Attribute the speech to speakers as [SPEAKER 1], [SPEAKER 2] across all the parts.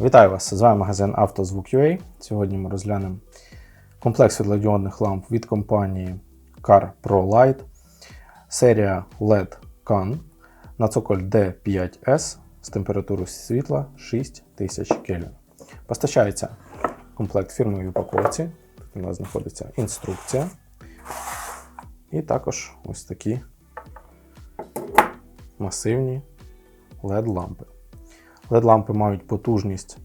[SPEAKER 1] Вітаю вас! З вами магазин «Автозвук.UA». Сьогодні ми розглянемо комплекс світлодіодних ламп від компанії Car Pro Light, серія LED CAN на цоколь D5S з температурою світла 6000 Кельвін. Постачається комплект фірмовій упаковці. Тут у нас знаходиться інструкція. І також ось такі масивні LED-лампи. LED-лампи мають потужність,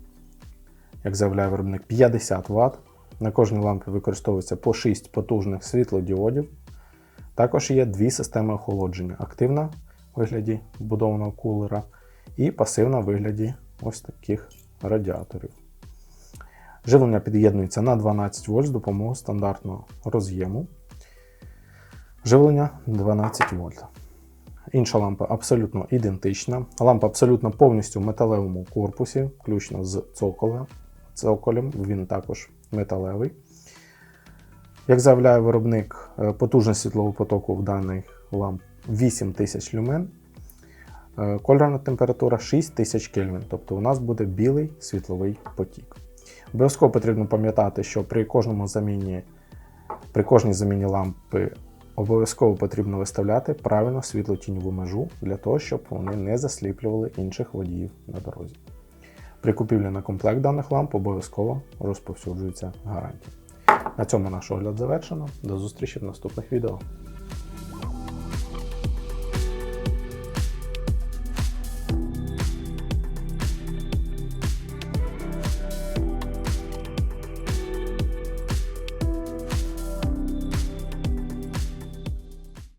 [SPEAKER 1] як заявляє виробник, 50 Вт. На кожній лампі використовується по 6 потужних світлодіодів. Також є дві системи охолодження: активна в вигляді вбудованого кулера і пасивна в вигляді ось таких радіаторів. Живлення під'єднується на 12 вольт з допомогою стандартного роз'єму. Живлення 12 вольт. Інша лампа абсолютно ідентична. Лампа абсолютно повністю в металевому корпусі, включно з цоколем. цоколем. Він також металевий. Як заявляє виробник, е, потужність світлового потоку в даних ламп 8000 люмен. Е, Кольорна температура 6000 Кельвін, тобто у нас буде білий світловий потік. Обов'язково потрібно пам'ятати, що при кожному заміні, при кожній заміні лампи Обов'язково потрібно виставляти правильно світло-тіньову межу для того, щоб вони не засліплювали інших водіїв на дорозі. При купівлі на комплект даних ламп обов'язково розповсюджується гарантія. На цьому наш огляд завершено. До зустрічі в наступних відео.